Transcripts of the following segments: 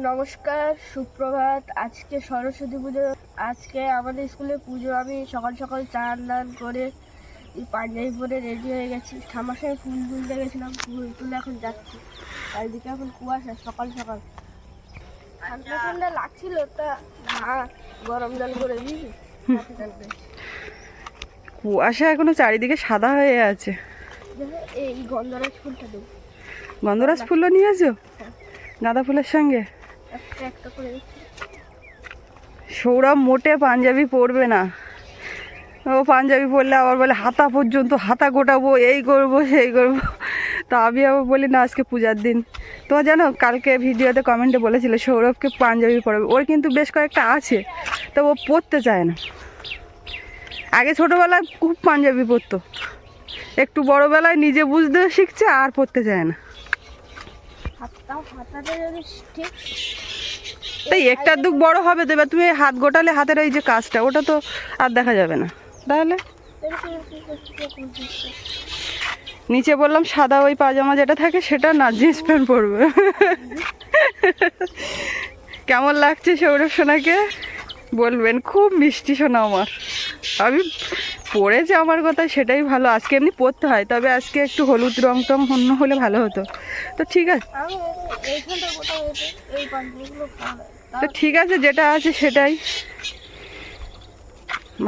নমস্কার সুপ্রভাত। আজকে সরস্বতী পুজো। আজকে আমাদের স্কুলে পুজো। আমি সকাল সকাল চান দান করে পাঞ্জাবি পরে রেডি হয়ে গেছি। সঙ্গে ফুল তুলতে গেছিলাম ফুল তুলে এখন যাচ্ছি। চারিদিকে এখন কুয়াশা সকাল সকাল। ঠান্ডা ঠান্ডা লাগছিল তা গরম জল করে করেছি। কুয়াশা এখনও চারিদিকে সাদা হয়ে আছে। এই গন্ধরাজ ফুলটা দেবো গন্ধরাজ ফুলও নিয়েছো? গাঁদা ফুলের সঙ্গে? সৌরভ মোটে পাঞ্জাবি পরবে না। ও পাঞ্জাবি পরলে আবার বলে, হাতা পর্যন্ত হাতা গোটাবো, এই করব, সেই করব। তা আমি আবার বলি, না, আজকে পূজার দিন। তো জানো, কালকে ভিডিওতে কমেন্টে বলেছিল, সৌরভকে পাঞ্জাবি পরাবে। ওর কিন্তু বেশ কয়েকটা আছে, তো ও পরতে চায় না। আগে ছোটোবেলায় খুব পাঞ্জাবি পরতো। একটু বড়োবেলায় নিজে বুঝতে শিখছে, আর পরতে চায় না। হাতটাও হাতাটা যদি ঠিক তাই একটা দুক বড় হবে দেবে তুমি হাত গোটালে হাতের এই যে কাজটা ওটা তো আর দেখা যাবে না। তাহলে। নিচে বললাম সাদা ওই পাজামা যেটা থাকে সেটা না জিন্স প্যান্ট পরবে। কেমন লাগছে সৌরভ সোনাকে? বলবেন খুব মিষ্টি সোনা আমার। আমি পড়েছে আমার কথা সেটাই ভালো। আজকে এমনি পরতে হয় তবে আজকে একটু হলুদ রং টং অন্য হলে ভালো হতো। তো ঠিক আছে তো ঠিক আছে যেটা আছে সেটাই।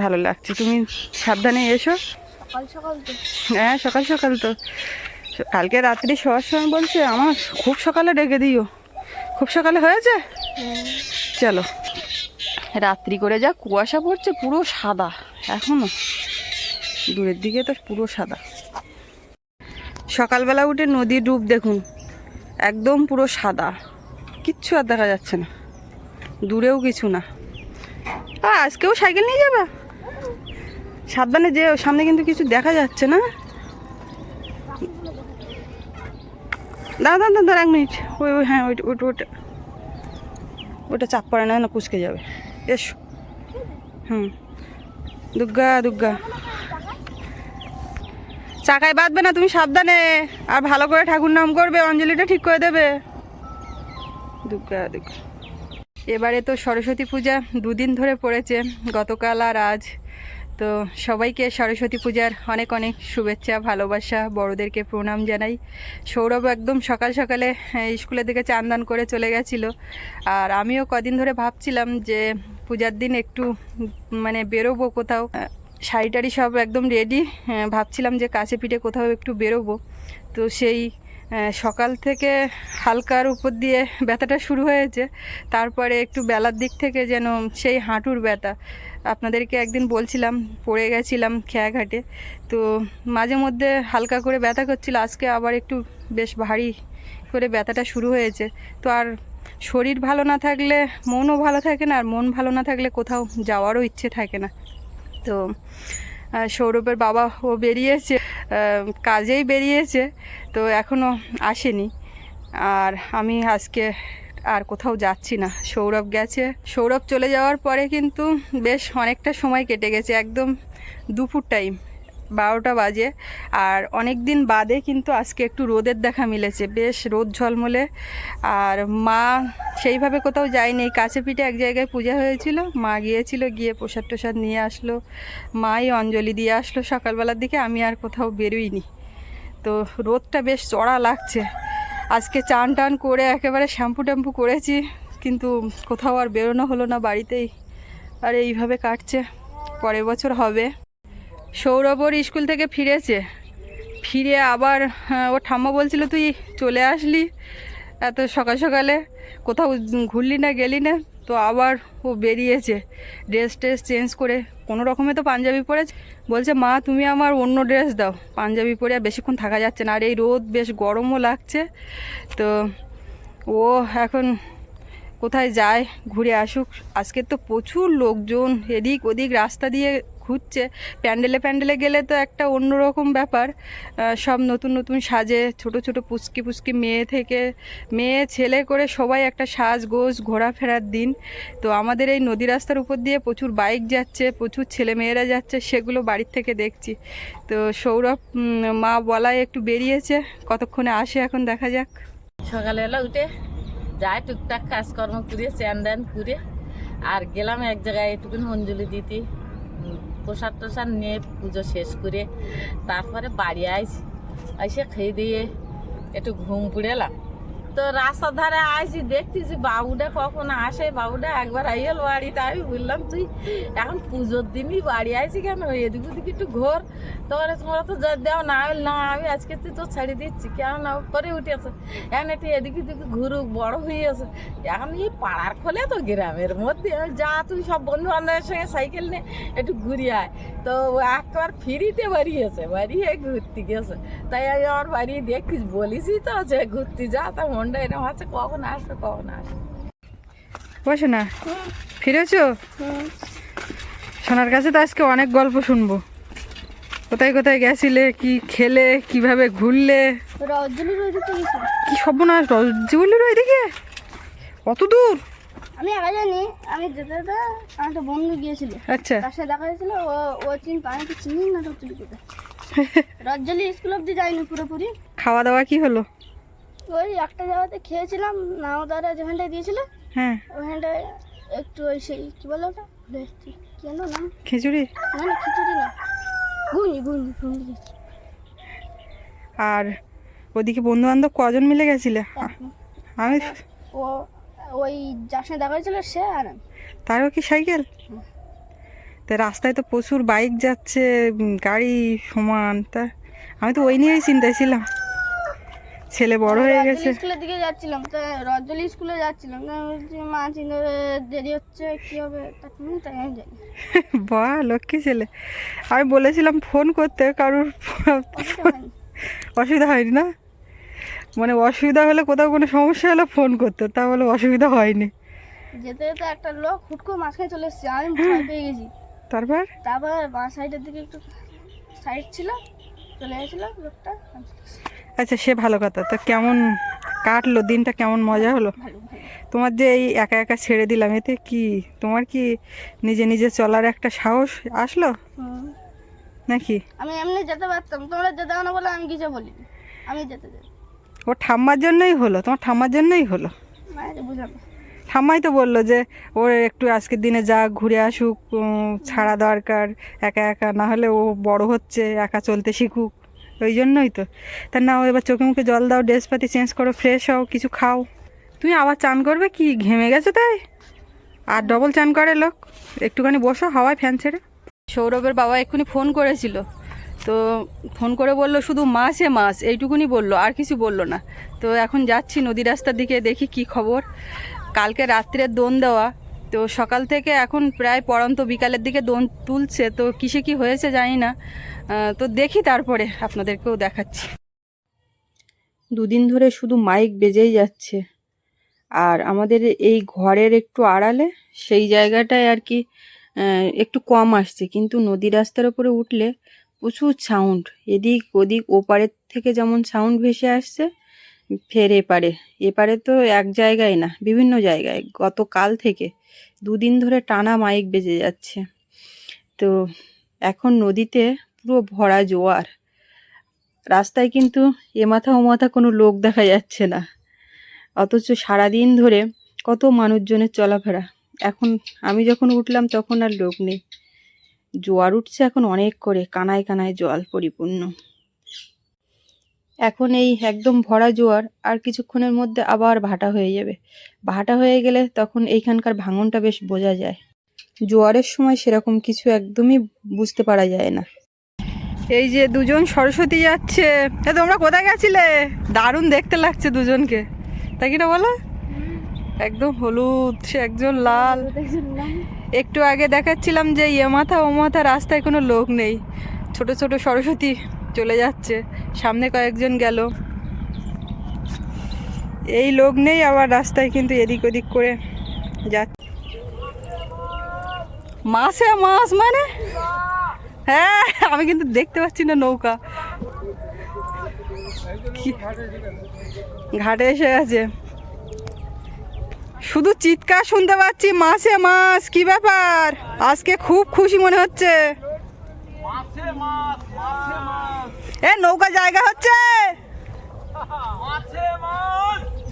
ভালো লাগছে। তুমি সাবধানে এসো। সকাল সকাল হ্যাঁ সকাল সকাল তো। কালকে রাত্রি শোয়ার সময় বলছে আমার খুব সকালে ডেকে দিও। খুব সকালে হয়েছে? চলো। রাত্রি করে যা কুয়াশা পড়ছে পুরো সাদা এখনও। দূরের দিকে তো পুরো সাদা। সকালবেলা উঠে নদীর ডুব দেখুন, একদম পুরো সাদা। কিচ্ছু আর দেখা যাচ্ছে না। দূরেও কিছু না। আজকেও সাইকেল নিয়ে যাবে? সাবধানে যে সামনে কিন্তু কিছু দেখা যাচ্ছে না। দাঁড়া দাঁড়া দাঁড়া, এক মিনিট। ওই ওই হ্যাঁ ওইটা ওইটা ওটা ওটা চাপ পড়ে না না কুচকে যাবে। এসো। হুম। দুর্গা দুর্গা চাকায় বাঁধবে না, তুমি সাবধানে। আর ভালো করে ঠাকুর নাম করবে, অঞ্জলিটা ঠিক করে দেবে। এবারে তো সরস্বতী পূজা দুদিন ধরে পড়েছে, গতকাল আর আজ। তো সবাইকে সরস্বতী পূজার অনেক অনেক শুভেচ্ছা, ভালোবাসা, বড়দেরকে প্রণাম জানাই। সৌরভ একদম সকাল সকালে স্কুলের দিকে চান্দান করে চলে গেছিল। আর আমিও কদিন ধরে ভাবছিলাম যে পূজার দিন একটু মানে বেরোবো কোথাও। শাড়ি টাড়ি সব একদম রেডি ভাবছিলাম যে কাছে পিঠে কোথাও একটু বেরোবো। তো সেই সকাল থেকে হালকার উপর দিয়ে ব্যথাটা শুরু হয়েছে। তারপরে একটু বেলার দিক থেকে যেন সেই হাঁটুর ব্যথা। আপনাদেরকে একদিন বলছিলাম, পড়ে গেছিলাম খেয়াঘাটে। তো মাঝে মধ্যে হালকা করে ব্যথা করছিল, আজকে আবার একটু বেশ ভারী করে ব্যথাটা শুরু হয়েছে। তো আর শরীর ভালো না থাকলে, মনও ভালো থাকে না, আর মন ভালো না থাকলে কোথাও যাওয়ারও ইচ্ছে থাকে না। তো সৌরভের বাবা ও বেরিয়েছে কাজেই বেরিয়েছে, তো এখনও আসেনি। আর আমি আজকে আর কোথাও যাচ্ছি না। সৌরভ গেছে। সৌরভ চলে যাওয়ার পরে কিন্তু বেশ অনেকটা সময় কেটে গেছে, একদম দুপুর টাইম বারোটা বাজে। আর অনেক দিন বাদে কিন্তু আজকে একটু রোদের দেখা মিলেছে। বেশ রোদ ঝলমলে। আর মা সেইভাবে কোথাও যায়নি। কাছে পিঠে এক জায়গায় পূজা হয়েছিল। মা গিয়েছিল, গিয়ে প্রসাদ টোসাদ নিয়ে আসলো। মাই অঞ্জলি দিয়ে আসলো সকালবেলার দিকে। আমি আর কোথাও বেরোইনি। তো রোদটা বেশ চড়া লাগছে। আজকে চান টান করে একেবারে শ্যাম্পু ট্যাম্পু করেছি। কিন্তু কোথাও আর বেরোনো হলো না বাড়িতেই। আর এইভাবে কাটছে। পরের বছর হবে। সৌরভ ওর স্কুল থেকে ফিরেছে। ফিরে আবার হ্যাঁ, ওর ঠাম্মা বলছিল তুই চলে আসলি এত সকাল সকালে। কোথাও ঘুরলি না গেলি না? তো আবার ও বেরিয়েছে। ড্রেস ট্রেস চেঞ্জ করে কোনো রকমে তো পাঞ্জাবি পরেছে। বলছে মা তুমি আমার অন্য ড্রেস দাও। পাঞ্জাবি পরে আর বেশিক্ষণ থাকা যাচ্ছে না। আর এই রোদ বেশ গরমও লাগছে। তো ও এখন কোথায় যায়, ঘুরে আসুক। আজকে তো প্রচুর লোকজন এদিক ওদিক রাস্তা দিয়ে ঘুরছে। প্যান্ডেলে প্যান্ডেলে গেলে তো একটা অন্যরকম ব্যাপার। সব নতুন নতুন সাজে, ছোট ছোট পুচকি পুচকি মেয়ে থেকে, মেয়ে, ছেলে করে সবাই একটা সাজ গোজ ঘোরাফেরার দিন। তো আমাদের এই নদী রাস্তার উপর দিয়ে প্রচুর বাইক যাচ্ছে, প্রচুর ছেলে মেয়েরা যাচ্ছে, সেগুলো বাড়ির থেকে দেখছি। তো সৌরভ মা বলায় একটু বেরিয়েছে। কতক্ষণে আসে এখন দেখা যাক। সকালবেলা উঠে যাই টুকটাক কাজকর্ম করে চ্যান দ্যান করে, আর গেলাম এক জায়গায় একটুকুন মঞ্জুরি দিতে। প্রসাদ টসাদ নিয়ে পুজো শেষ করে তারপরে বাড়ি আইস এসে খেয়ে দিয়ে একটু ঘুম পুড়েলাম তো রাস্তার ধারে আসি দেখতেছি বাবুটা কখন আসে, বাবুটা একবার আইল বাড়িতে, আমি বললাম, তুই এখন পুজোর দিনই বাড়ি আইসি কেন? এদিক ওদিক একটু ঘোর। তখন তোমরা তো যা দেও না, আমি না, আমি আজকে তুই তো ছেড়ে দিচ্ছি, কেন না? করে উঠেছে। এখন একটু এদিকে ওদিকে ঘুরুক, বড় হয়ে আছে এখন এই পাড়ার খোলে তো গ্রামের মধ্যে যা, তুই সব বন্ধু বান্ধবের সঙ্গে সাইকেল নিয়ে একটু ঘুরে আয়। তো একবার ফিরিতে বাড়িয়েছে, বাড়িয়ে ঘুরতে গেছে। তাই আমি আমার বাড়ি দেখিস বলিসই তো যে ঘুরতে যা, তা মনটা এরকম আছে কখন আসবে কখন আসবে। বসো না। ফিরেছো? সোনার কাছে তো আজকে অনেক গল্প শুনব। কোথায় কোথায় গেছিলে কি খেলে কীভাবে ঘুরলে? ওই দিকে কি সর্বনাশ রজ্জুলির ওইদিকে অত দূর? আমি একা জানি আমি যেতে যেতে আমার একটা বন্ধু গিয়েছিল। আচ্ছা। তার সাথে দেখা হয়েছিল ও ও চিন আমি তো চিনি না রজনী কোথায় রজনী স্কুল অব্দি যাইনি পুরোপুরি। খাওয়া দাওয়া কি হলো? ওই একটা জায়গাতে খেয়েছিলাম নাও দ্বারা যেখানটায় দিয়েছিল হ্যাঁ। ওখানটায় একটু ওই সেই কী বলো ওটা? কেন নাম খিচুড়ি? না না খিচুড়ি না। ঘুগনি ঘুগনি ঘুগনি আর ওদিকে বন্ধু বান্ধব কজন মিলে গেছিলে? আমি ও ওই যার সাথে দেখা হয়েছিল সে আর। তারও কি সাইকেল? তা রাস্তায় তো প্রচুর বাইক যাচ্ছে গাড়ি সমান তা আমি তো ওই নিয়েই চিন্তায় ছিলাম। ছেলে বড় হয়ে গেছে। স্কুলের দিকে যাচ্ছিলাম তো রজলি স্কুলে যাচ্ছিলাম মা চিন্তা দেরি হচ্ছে কি হবে? তাই আমি যাই বাহ লক্ষ্মী ছেলে। আমি বলেছিলাম ফোন করতে কারোর অসুবিধা হয়নি। না? মানে অসুবিধা হলে কোথাও কোনো সমস্যা হলে ফোন করতে তা বলে অসুবিধা হয়নি। যেতে যেতে একটা লোক হুট করে মাঝখানে চলে এসেছে আমি ভয় পেয়ে গেছি। তারপর? তারপর বাঁ সাইডের দিকে একটু সাইড ছিল চলে গেছিল লোকটা। আচ্ছা সে ভালো কথা। তো কেমন কাটলো? দিনটা কেমন? মজা হলো? তোমার যে এই একা একা ছেড়ে দিলাম এতে কি? তোমার কি নিজে নিজে চলার একটা সাহস আসলো। নাকি? আমি এমনি যেতে পারতাম। তোমরা যেতে না বলে আমি কিছু বলিনি। আমি যেতে যেতে ও ঠাম্মার জন্যই হলো? তোমার ঠাম্মার জন্যই হলো? ঠাম্মাই তো বলল যে ওর একটু আজকের দিনে যা ঘুরে আসুক ছাড়া দরকার একা একা। না হলে ও বড় হচ্ছে একা চলতে শিখুক। ওই জন্যই তো। তা না ও এবার চোখে মুখে জল দাও ড্রেস পাতি চেঞ্জ করো ফ্রেশ হও, কিছু খাও। তুমি আবার চান করবে কি? ঘেমে গেছো তাই? আর ডবল চান করে লোক। একটুখানি বসো, হাওয়ায় ফ্যান ছেড়ে। সৌরভের বাবা এক্ষুনি ফোন করেছিল। তো ফোন করে বলল, শুধু মাসে মাস এইটুকুনি বলল, আর কিছু বলল না। তো এখন যাচ্ছি নদী রাস্তার দিকে, দেখি কি খবর। কালকে রাত্রের দোন দেওয়া। তো সকাল থেকে এখন প্রায় পড়ন্ত বিকালের দিকে দোন তুলছে, তো কিসে কি হয়েছে জানি না। তো দেখি তারপরে আপনাদেরকেও দেখাচ্ছি। দুদিন ধরে শুধু মাইক বেজেই যাচ্ছে। আর আমাদের এই ঘরের একটু আড়ালে সেই জায়গাটায় আর কি একটু কম আসছে। কিন্তু নদী রাস্তার উপরে উঠলে প্রচুর সাউন্ড এদিক ওদিক ওপারের থেকে যেমন সাউন্ড ভেসে আসছে ফের এপারে। এপারে তো এক জায়গায় না, বিভিন্ন জায়গায়। গতকাল থেকে দুদিন ধরে টানা মাইক বেজে যাচ্ছে। তো এখন নদীতে পুরো ভরা জোয়ার। রাস্তায় কিন্তু এ মাথা ও মাথা কোনো লোক দেখা যাচ্ছে না। অথচ সারাদিন ধরে কত মানুষজনের চলাফেরা। এখন আমি যখন উঠলাম তখন আর লোক নেই। জোয়ার উঠছে এখন অনেক করে, কানায় কানায় জল পরিপূর্ণ। এখন এই একদম ভরা জোয়ার আর কিছুক্ষণের মধ্যে আবার ভাটা হয়ে যাবে। ভাটা হয়ে গেলে তখন এইখানকার ভাঙনটা বেশ বোঝা যায়। জোয়ারের সময় সেরকম কিছু একদমই বুঝতে পারা যায় না। এই যে দুজন সরস্বতী যাচ্ছে। তোমরা কোথায় গেছিলে? দারুণ দেখতে লাগছে দুজনকে। তাই কিনা বলো? একদম হলুদ, সে একজন লাল। একটু আগে দেখাচ্ছিলাম যে এ মাথা ও মাথা রাস্তায় কোনো লোক নেই। ছোট ছোট সরস্বতী চলে যাচ্ছে। সামনে কয়েকজন গেল। এই লোক নেই আবার রাস্তায় কিন্তু এদিক ওদিক করে যাচ্ছে। মাসে মাছ মানে? হ্যাঁ আমি কিন্তু দেখতে পাচ্ছি না নৌকা। ঘাটে এসে গেছে। শুধু চিৎকার শুনতে পাচ্ছি মাসে মাস কি ব্যাপার? আজকে খুব খুশি মনে হচ্ছে। এ নৌকা জায়গা হচ্ছে।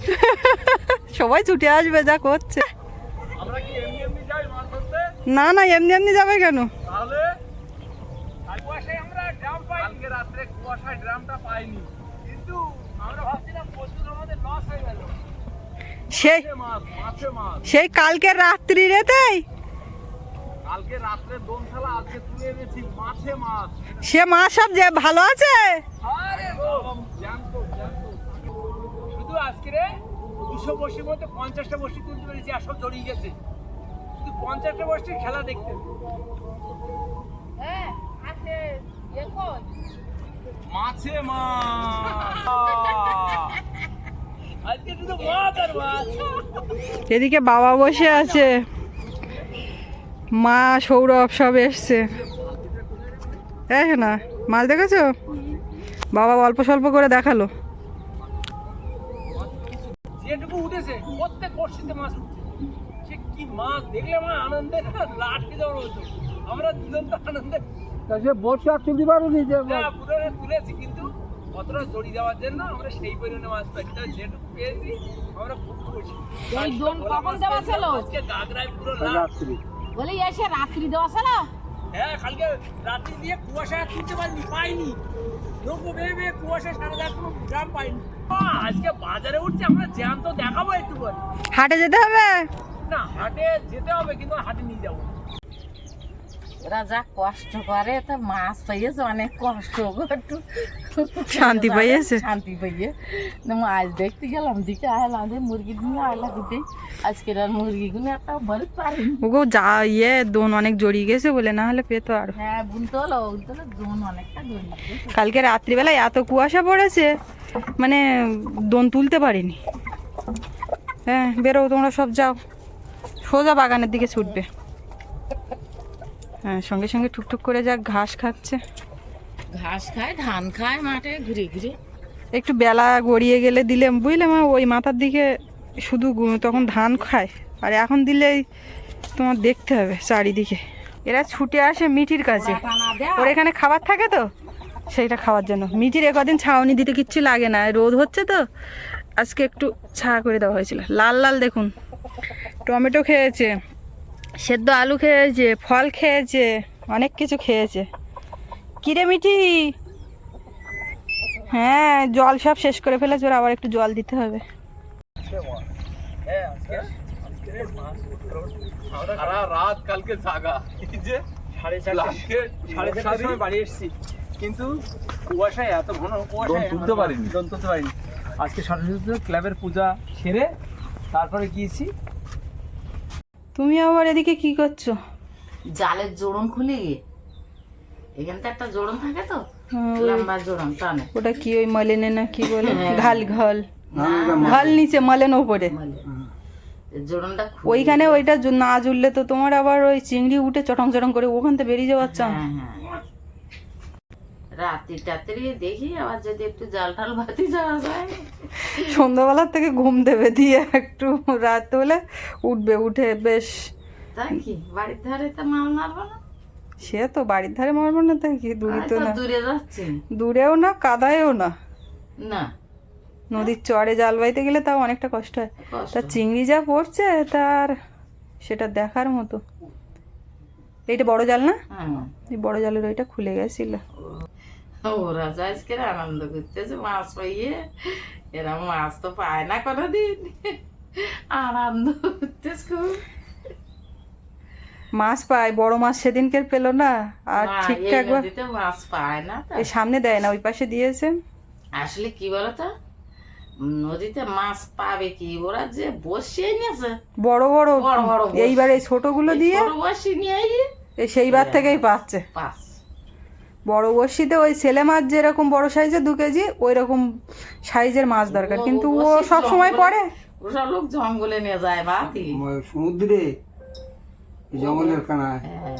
সবাই ছুটে আসবে যা করছে। না না এমনি এমনি যাবে কেন? তাহলে? কাল আমরা ড্রাম পাই। কালকে রাত্রে কুয়াশায় ড্রামটা পাইনি। কিন্তু আমরা ভাবছিলাম আমাদের লস হয়ে গেল। সেই মাছ মাছে মাছ সেই কালকে রাত্রি রেতেই কালকে রাত্রে দোন থালা আজকে তুলে এনেছি মাছে মাছ। সে মা সব যে ভালো আছে? শুধু আজকে রে দুশো বর্ষির মধ্যে পঞ্চাশটা বর্ষি তুলতে পেরেছি আর সব জড়িয়ে গেছে। শুধু পঞ্চাশটা খেলা দেখতে। হ্যাঁ মাছ। এদিকে বাবা বসে আছে। মা সৌরভ সব এসছে। এই না মাছ দেখেছ? বাবা অল্প স্বল্প করে দেখাল। যেটুকু উঠেছে প্রত্যেক বর্ষিতে মাছ সে কি মাছ দেখলে আমার আনন্দে লাটকে যাওয়ার হতো আমরা দুজন তো আনন্দে সে বর্ষা আর তুলতে পারোনি যে পুরো তুলেছি কিন্তু জড়ি দেওয়ার জন্য আমরা সেই পরিমাণে মাছ যেটুকু পেয়েছি আমরা খুব খুশি। এই দোন কখন দেওয়া ছিল? আজকে গাগরায় পুরো লাট বলে এসে রাত্রি দেওয়া ছিল? হ্যাঁ কালকে রাত্রি দিয়ে কুয়াশা তুলতে পারিনি পাইনি। নৌকো বেয়ে বেয়ে কুয়াশা সারা দেওয়ার কোনো গ্রাম পাইনি আজকে বাজারে উঠছে আমরা জ্যাম তো দেখাবো একটু পরে হাটে যেতে হবে? না হাটে যেতে হবে কিন্তু হাটে নিয়ে যাব। এরা যা কষ্ট করে তা মাছ পাইয়েছে অনেক কষ্ট একটু শান্তি পাইয়েছে? শান্তি না মাছ দেখতে গেলাম দিকে আয়লাম যে মুরগি নিয়ে আয়লা দিতে। আজকের আর মুরগিগুলো একটা বলে পারিনি ওগো যা ইয়ে দোন অনেক জড়িয়ে গেছে বলে না হলে পেতো আর। হ্যাঁ বুনতে হলো বুনতে হলো জোন অনেকটা গেছে। কালকে রাত্রিবেলায় এত কুয়াশা পড়েছে মানে দোন তুলতে পারিনি। হ্যাঁ বেরো তোমরা সব যাও। সোজা বাগানের দিকে ছুটবে। সঙ্গে সঙ্গে টুকটুক করে যা ঘাস খাচ্ছে। ঘাস খায় ধান খায় মাঠে ঘুরে ঘুরে একটু বেলা গড়িয়ে গেলে দিলে বুঝলে মা ওই মাথার দিকে শুধু তখন ধান খায়। আর এখন দিলেই তোমার দেখতে হবে চারিদিকে। এরা ছুটে আসে মিটির কাছে। ওর এখানে খাবার থাকে তো? সেইটা খাওয়ার জন্য। মিটির একদিন ছাউনি দিতে কিচ্ছু লাগে না। রোদ হচ্ছে তো? আজকে একটু ছা করে দেওয়া হয়েছিল। লাল লাল দেখুন। টমেটো খেয়েছে। সেদ্ধ আলু খেয়েছে ফল খেয়েছে অনেক কিছু খেয়েছে। কিরে মিঠি? হ্যাঁ জল সব শেষ করে ফেলেছে ওর আবার একটু জল দিতে হবে। আজকে আজকে মাছ সারা রাত কালকে জাগা। যে সাড়ে চারটে সাড়ে চারটার সময় বাড়ি এসেছি। কিন্তু কুয়াশায় এত ঘন কুয়াশায় তুলতে পারিনি। তুলতে পারিনি। আজকে সরস্বতী ক্লাবের পূজা সেরে তারপরে গিয়েছি। তুমি আবার এদিকে কি করছ? জালের জোড়ন খুলে? গিয়ে এখানটা একটা জোড়ন থাকে তো। হ্যাঁ, লম্বা জোড়ন টানে। ওটা কি ওই মলেনে না কি বলে? হ্যাঁ। ঘাল ঘল। ঘাল নিচে মলেন ওপরে। জোড়নটা ওইখানে ওইটা না জুড়লে তো তোমার আবার ওই চিংড়ি উঠে চটং চটং করে ওখান থেকে বেরিয়ে যাওয়ার চান হ্যাঁ হ্যাঁ। রাত্রি টাত্রি দেখি আবার যদি একটু জাল টাল বাতি যাওয়া যায় সন্ধ্যাবেলার থেকে ঘুম দেবে দিয়ে একটু রাত হলে উঠবে উঠে বেশ। তাই কি? বাড়ির ধারে তো মাল মারবো না? সে তো বাড়ির ধারে মারবো না তাই কি? দূরে তো না। দূরে যাচ্ছি। দূরেও না কাদায়ও না। না। নদীর চরে জাল বাইতে গেলে তাও অনেকটা কষ্ট হয়। তা চিংড়ি যা পড়ছে তার সেটা দেখার মতো। এইটা বড় জাল না? হ্যাঁ। এই বড় জালের ওইটা খুলে গেছিল। ওরা যা আজকে আনন্দ করতেছে মাছ পাইয়ে এরা মাছ তো পায় না কোনোদিন। আনন্দ করতেছে খুব। মাছ পায় বড় মাছ সেদিনকে পেল না আর ঠিকঠাক মাছ পায় না এই সামনে দেয় না ওই পাশে দিয়েছে। আসলে কি বলতো? নদীতে মাছ পাবে কি? ওরা যে বসিয়ে নিয়েছে। বড় বড় বড় বড় এইবার এই ছোটগুলো দিয়ে ছোট বসি নিয়ে সেইবার থেকেই পাচ্ছে। পাস বড় বড়শিতে ওই ছেলে মাছ যেরকম বড় সাইজের দু কেজি ওই রকম সাইজের মাছ দরকার। কিন্তু ও সব সময় পড়ে। ওসব লোক জঙ্গলে নিয়ে যায় বাতি সমুদ্রে জঙ্গলের কানায়। হ্যাঁ।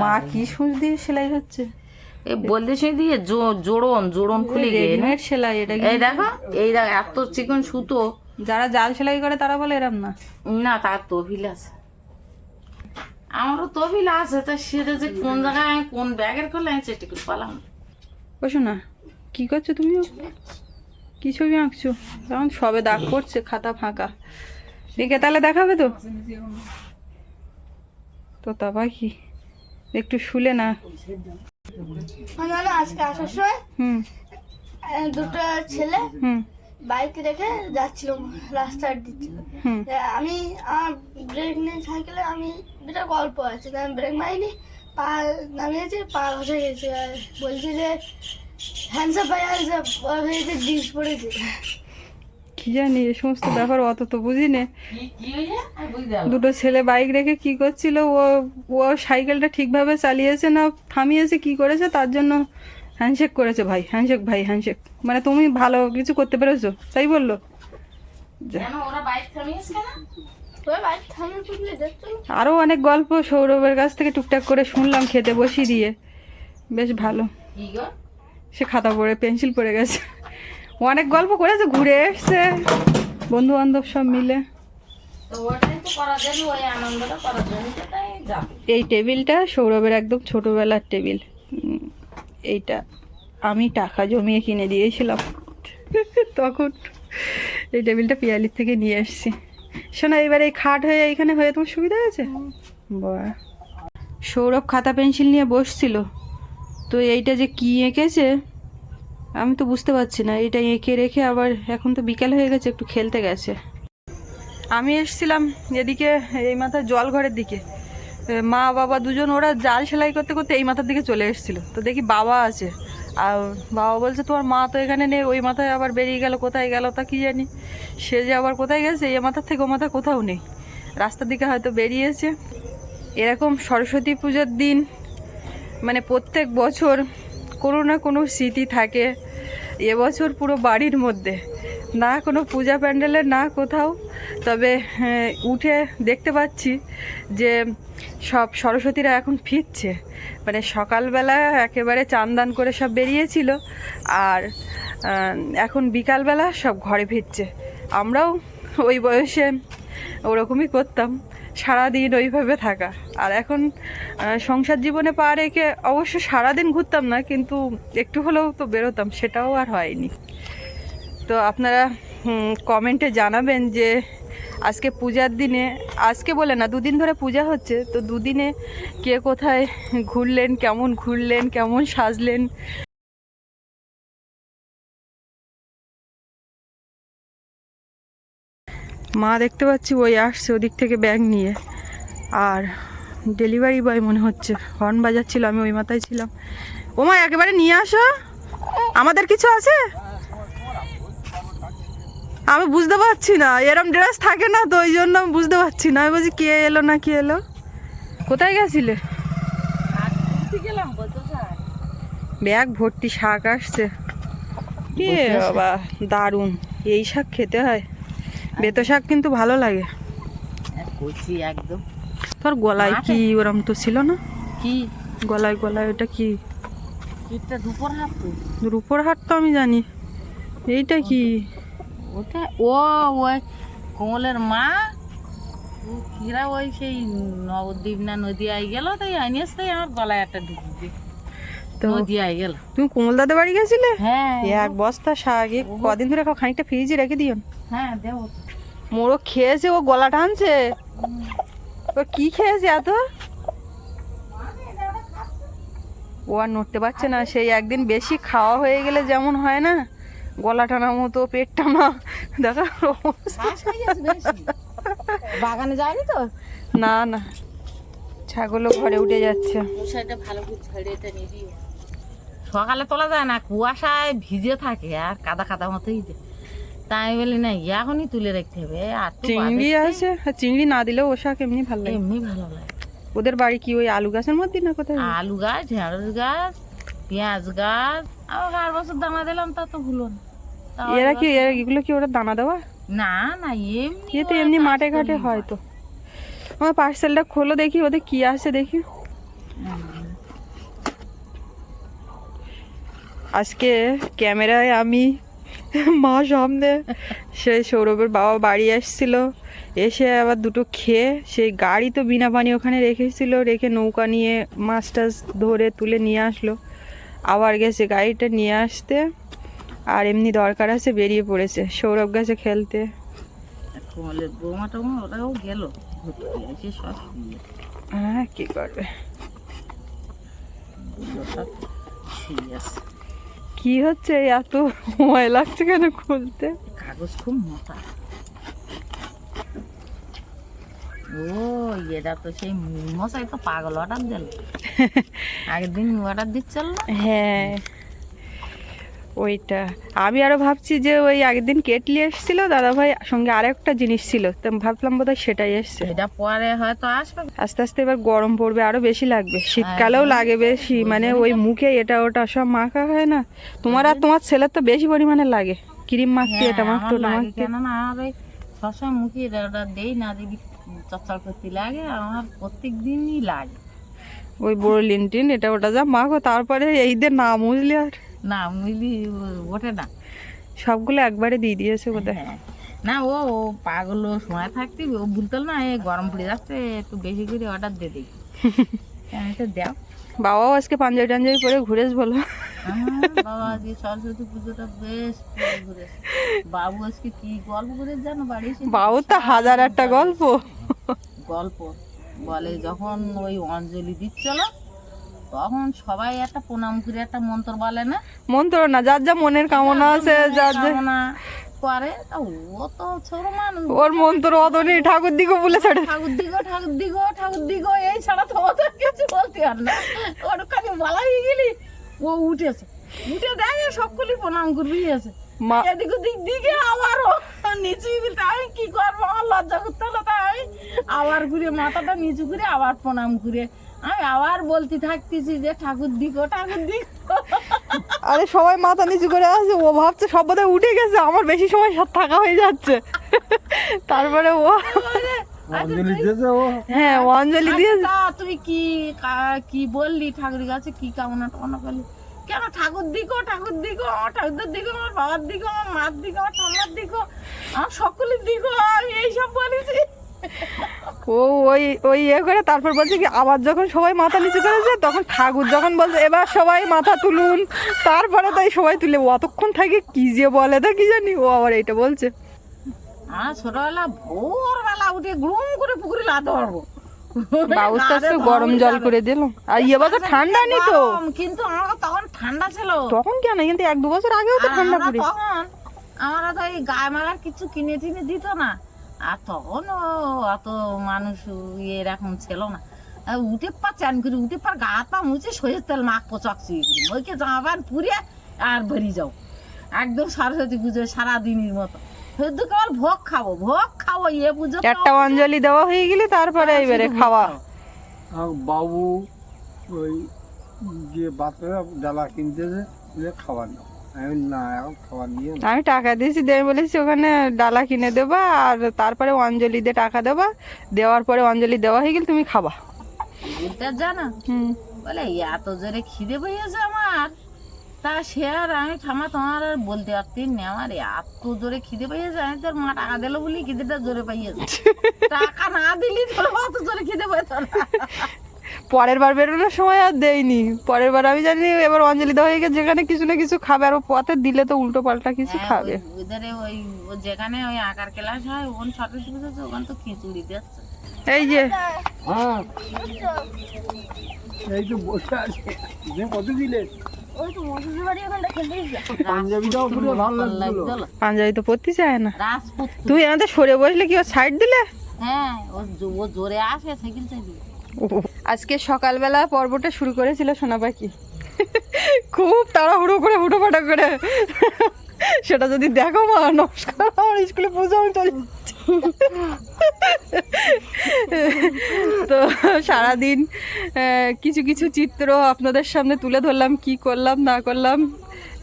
মা কি সুচ দিয়ে সেলাই হচ্ছে? এই বলতে শুনে দিয়ে জোড়ন জোড়ন খুলে গিয়ে সেলাই এটা এই দেখো এই দেখো এত চিকন সুতো। যারা জাল সেলাই করে তারা বলে এরম না। না তার তহবিল আছে আমারও তহবিল আছে তা সেটা যে কোন জায়গায় আমি কোন ব্যাগের করলে আমি চেষ্টা করে পালাম। বসো না কি করছ তুমিও কি ছবি আঁকছো? এখন সবে দাগ পড়ছে খাতা ফাঁকা। লিখে তাহলে দেখাবে তো? তো তা পাখি একটু শুলে না। আজকে আসার সময় হুম। দুটো ছেলে হুম। বাইক রেখে যাচ্ছিল রাস্তার দিচ্ছিল হুম। আমি আমার ব্রেক নেই সাইকেলে আমি দুটো গল্প আছে আমি ব্রেক মারিনি পা নামিয়েছি পা ঘষে গেছে আর বলছে যে হ্যান্ডসাপ ভাই হ্যান্ডসাপ ভেবেছে জিন্স পড়েছে কি জানি এ সমস্ত ব্যাপার অত তো বুঝি নে হয়েছে? দুটো ছেলে বাইক রেখে কি করছিল ও ও সাইকেলটা ঠিকভাবে চালিয়েছে না থামিয়েছে কি করেছে তার জন্য হ্যান্ডশেক করেছ ভাই হ্যান্ডশেক ভাই হ্যান্ডশেক। মানে তুমি ভালো কিছু করতে পেরেছ তাই বলল। আরও অনেক গল্প সৌরভের কাছ থেকে টুকটাক করে শুনলাম খেতে বসিয়ে দিয়ে। বেশ ভালো। সে খাতা পড়ে পেন্সিল পড়ে গেছে। অনেক গল্প করেছে ঘুরে এসছে। বন্ধু বান্ধব সব মিলে। এই টেবিলটা সৌরভের একদম ছোটোবেলার টেবিল। এইটা আমি টাকা জমিয়ে কিনে দিয়েছিলাম। তখন এই টেবিলটা পিয়ালির থেকে নিয়ে এসেছি শোনা, এবার এই খাট হয়ে এখানে হয়ে তোমার সুবিধা আছে? বাহ। সৌরভ খাতা পেন্সিল নিয়ে বসছিল। তো এইটা যে কি এঁকেছে, আমি তো বুঝতে পারছি না। এটা এঁকে রেখে আবার এখন তো বিকাল হয়ে গেছে, একটু খেলতে গেছে। আমি এসছিলাম এদিকে, এই মাথায় জল ঘরের দিকে। মা, বাবা দুজন ওরা জাল সেলাই করতে করতে এই মাথার দিকে চলে এসেছিল। তো দেখি বাবা আছে। আর বাবা বলছে, তোমার মা তো এখানে নেই, ওই মাথায় আবার বেরিয়ে গেল, কোথায় গেল তা কি জানি? সে যে আবার কোথায় গেছে, এই মাথার থেকে ও মাথা কোথাও নেই। রাস্তার দিকে হয়তো বেরিয়েছে। এরকম সরস্বতী পুজোর দিন মানে প্রত্যেক বছর কোনো না কোনো স্মৃতি থাকে। এবছর পুরো বাড়ির মধ্যে। না কোনো পূজা প্যান্ডেলে না কোথাও। তবে হ্যাঁ, উঠে দেখতে পাচ্ছি যে সব সরস্বতীরা এখন ফিরছে। মানে সকালবেলা একেবারে চান্দান করে সব বেরিয়েছিল আর এখন বিকালবেলা সব ঘরে ফিরছে। আমরাও ওই বয়সে ওরকমই করতাম সারাদিন ওইভাবে থাকা। আর এখন সংসার জীবনে পা রেখে অবশ্য সারাদিন ঘুরতাম না কিন্তু একটু হলেও তো বেরোতাম সেটাও আর হয়নি। তো আপনারা কমেন্টে জানাবেন যে আজকে পূজার দিনে, আজকে বলে না, দুদিন ধরে পূজা হচ্ছে, তো দুদিনে কে কোথায় ঘুরলেন, কেমন ঘুরলেন, কেমন সাজলেন? মা দেখতে পাচ্ছি, ওই আসছে ওদিক থেকে ব্যাগ নিয়ে। আর ডেলিভারি বয় মনে হচ্ছে, হর্ন বাজাচ্ছিল, আমি ওই মাথায় ছিলাম। ও মা একেবারে নিয়ে আসো। আমাদের কিছু আছে? আমি বুঝতে পারছি না এরম ড্রেস থাকে না তো ওই জন্য আমি বুঝতে পারছি না। আমি বলছি কে এলো না কে এলো? কোথায় গেছিলে? গেলাম ব্যাগ ভর্তি শাক আসছে। কি? বাবা দারুণ। এই শাক খেতে হয়। বেতো শাক কিন্তু ভালো লাগে। কচি একদম। তোর গলায় কি ওরম তো ছিল না? কি? গলায় গলায় ওটা কি? এটা দুপুর হাত তো। রূপোর হাট তো আমি জানি। এইটা কি? ওটা ও ওই কোমলের মা? ও কিরা ওই সেই নবদ্বীপ না নদিয়ায় গেল তাই আনিস তাই আমার গলায় একটা ঢুকি দিয়ে তো নদিয়ায় গেল। তুমি কোমল দাদা বাড়ি গেছিলে? হ্যাঁ। এক বস্তা শাক কদিন ধরে খানিকটা ফ্রিজে রেখে দিও। হ্যাঁ দেবো। খেয়েছে ও গলা টানছে ও কি খেয়েছে এত? ও আর নড়তে পারছে না সেই একদিন বেশি খাওয়া হয়ে গেলে যেমন হয় না। গলা টানা মতো পেট টানা দেখা বাগানে যায়নি তো? না না। ছাগলও ঘরে উঠে যাচ্ছে। ভালো করে সকালে তোলা যায় না কুয়াশায় ভিজে থাকে আর কাদা কাদা মতোই যে। তাই বলি না এখনই তুলে রাখতে হবে। আর চিংড়ি আছে আর চিংড়ি না দিলেও ও শাক এমনি ভালো লাগে। এমনি ভালো লাগে। ওদের বাড়ি কি ওই আলু গাছের মধ্যে না কোথায়? আলু গাছ ঢেঁড়স গাছ পেঁয়াজ গাছ আবার আর বছর দানা দিলাম তা তো ভুলো না। এরা কি এরা- এগুলো কি ওরা দানা দেওয়া? না না এমনি এ তো এমনি মাঠে ঘাটে হয় তো আমার পার্সেলটা খোলো দেখি ওদের কি আছে দেখি। আজকে ক্যামেরায় আমি মা সামনে সে সৌরভের বাবা বাড়ি আসছিল। এসে আবার দুটো খেয়ে সেই গাড়ি তো বিনা পানি ওখানে রেখেছিল রেখে নৌকা নিয়ে মাছ টাছ ধরে তুলে নিয়ে আসলো। আবার গেছে গাড়িটা নিয়ে আসতে। আর এমনি দরকার আছে বেরিয়ে পড়েছে সৌরভ গেছে খেলতে। কমলের বৌমা টৌমা ওরাও গেল হ্যাঁ কি করবে? কি হচ্ছে এত সময় লাগছে কেন খুলতে? কাগজ খুব মোটা। ও এটা তো সেই মশাই তো পাগল অর্ডার দিল আগের দিন অর্ডার দিচ্ছিল হ্যাঁ। ওইটা। আমি আরও ভাবছি যে ওই আগের দিন কেটলি এসেছিল দাদা ভাই সঙ্গে আরেকটা জিনিস ছিল তো ভাবলাম বোধহয় সেটাই এসছে। এটা পরে হয়তো আসবে। আস্তে আস্তে এবার গরম পড়বে আরও বেশি লাগবে। শীতকালেও লাগে বেশি মানে ওই মুখে এটা ওটা সব মাখা হয় না। তোমার আর তোমার ছেলের তো বেশি পরিমাণে লাগে। ক্রিম মাখতে এটা হ্যাঁ, মাখতে আমার ওটা মাখতে। কেন না আমার সবসময় মুখে এটা দেই না চচ্চড় করতে লাগে আমার প্রত্যেক দিনই লাগে। ওই বড় লিনটিন এটা ওটা যা মাখো তারপরে এই দিয়ে না মুজলি আর না মিলি ওঠে না। সবগুলো একবারে দিয়ে দিয়েছে বোধহয়। হ্যাঁ। না ও ও পাগল সময় থাকতে ও ভুলতেল না এ গরম পড়ে যাচ্ছে একটু বেশি করে অর্ডার দিয়ে দিই। আমি তো দাও। বাবাও আজকে পাঞ্জাবি টাঞ্জাবি পরে ঘুরেস বলো। বাবা আজকে সরস্বতী পুজোটা বেশ ঘুরেছে। বাবু আজকে কি গল্প করে জানো বাড়ি বাবু তো হাজার একটা গল্প। গল্প। বলে যখন ওই অঞ্জলি দিচ্ছিল তখন সবাই একটা প্রণাম করে একটা মন্ত্র বলে না? মন্ত্র না যার যা মনের কামনা আছে যার যা করে ও তো ছোট মানুষ। ওর মন্ত্র অত নেই ঠাকুর দিকে বলে ছাড়ে। ঠাকুর দিগো ঠাকুর দিগো ঠাকুর দিগো এই ছাড়া তো ওদের কিছু বলতে আর না। ওর কাছে বলা হয়ে গেলি ও উঠেছে। উঠে দেখে সবগুলি প্রণাম করবি আছে। মা এদিক দিকে আবার ও নিচু আমি কি করব? আমার লজ্জা করতে হলো তাই আবার ঘুরে মাথাটা নিচু করে আবার প্রণাম করে আমি আবার বলতে থাকতেছি যে ঠাকুর দিগো ঠাকুর দিগো আরে সবাই মাথা নিচু করে আছে ও ভাবছে সব বোধহয় উঠে গেছে আমার বেশি সময় সাথে থাকা হয়ে যাচ্ছে। তারপরে ও অঞ্জলি দিয়েছে ও। হ্যাঁ ও অঞ্জলি দিয়ে আচ্ছা, তুই কি কা- কি বললি ঠাকুরের কাছে? কি কামনা টামনা করলি? কেন ঠাকুর দিকো ঠাকুর দিকো আমার ঠাকুরদের দিকো আমার বাবার দিকো আমার মার দিকো আমার ঠাম্মার দিকো আমার সকলের দিকো আমি এইসব বলেছি। ও ওই ওই ইয়ে করে তারপর বলছে কি আবার যখন সবাই মাথা নিচু করেছে তখন ঠাকুর যখন বলছে এবার সবাই মাথা তুলুন। তারপরে তাই সবাই তুলে অতক্ষণ থাকে কি যে বলে তা কি জানি ও আবার এইটা বলছে। ছোটবেলা ভোরবেলা উঠে গ্রুম করে পুকুরে গরম জল করে দিল। আর ইয়ে বছর ঠান্ডা নি তো? কিন্তু আমার তখন ঠান্ডা ছিল। তখন কেন? কিন্তু এক দু বছর আগেও তো ঠান্ডা পড়ে। তখন আমরা তো এই গায়ে মালার কিছু কিনে টিনে দিত না। আর তখন অত মানুষ ইয়ে এরকম ছিল না। আর উঠে পা চান করে উঠে পা গা পা মুছে সয়ের তেল মাখ পোচক চিয়ে করি ওইকে জামা পুড়ে আর বেরিয়ে যাও। একদম সরস্বতী পুজো সারাদিনের মতো। শুধু কেবল ভোগ খাব ভোগ খাব ইয়ে পুজো একটা অঞ্জলি দেওয়া হয়ে গেলে তারপরে এবারে খাওয়া। বাবু ওই যে বাচ্চারা ডালা কিনতেছে যে খাবার না আমি টাকা দিয়েছি দিয়ে বলেছি ওখানে ডালা কিনে দেবা আর তারপরে অঞ্জলি দিয়ে টাকা দেবা। দেওয়ার পরে অঞ্জলি দেওয়া হয়ে গেলে তুমি খাবা। জানো? হুম। বলে এত জোরে খিদে পেয়েছে আমার। তা সে আর আমি ঠামা তোমার আর বলতে পারতি না আমার। এত জোরে খিদে পেয়েছে আমি তোর মা টাকা দিল বলি খিদেটা জোরে পাইয়েছে। টাকা না দিলি তোর অত জোরে খিদে না পরের বার বেরোনোর সময় আর দেয়নি পরের বার আমি জানি এবার অঞ্জলি দেওয়া হয়ে গেছে যেখানে কিছু না কিছু খাবে আর পথে দিলে তো উল্টো পাল্টা কিছু হ্যাঁ, খাবে। ওই- ওদের ওই ও যেখানে ওই আঁকার ক্লাস হয় ওখান সরস্বতী পুজো ওখানে তো খিচুড়ি দিচ্ছে। এই যে হ্যাঁ। এই তো বসে আছে কত দিলে? পাঞ্জাবি তো পড়তে চায় না। তুমি আমাদের সরে বসলে কি ও সাইড দিলে? হ্যাঁ ও ও জোরে আসে সাইকেল চালিয়ে। আজকে সকালবেলা পর্বটা শুরু করেছিল সোনা পাখি। খুব তাড়াহুড়ো করে হুটোপাটা করে। সেটা যদি দেখো মা, নমস্কার, আমার স্কুলে পুজো চলে তো সারাদিন কিছু কিছু চিত্র আপনাদের সামনে তুলে ধরলাম, কি করলাম, না করলাম।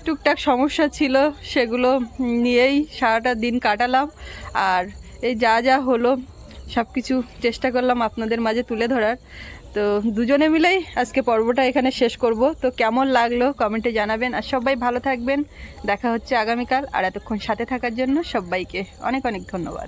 টুকটাক সমস্যা ছিল, সেগুলো নিয়েই সারাটা দিন কাটালাম। আর এই যা যা হলো সব কিছু চেষ্টা করলাম আপনাদের মাঝে তুলে ধরার। তো দুজনে মিলেই আজকে পর্বটা এখানে শেষ করব। তো কেমন লাগল কমেন্টে জানাবেন আর সবাই ভালো থাকবেন। দেখা হচ্ছে আগামীকাল আর এতক্ষণ সাথে থাকার জন্য সবাইকে অনেক অনেক ধন্যবাদ।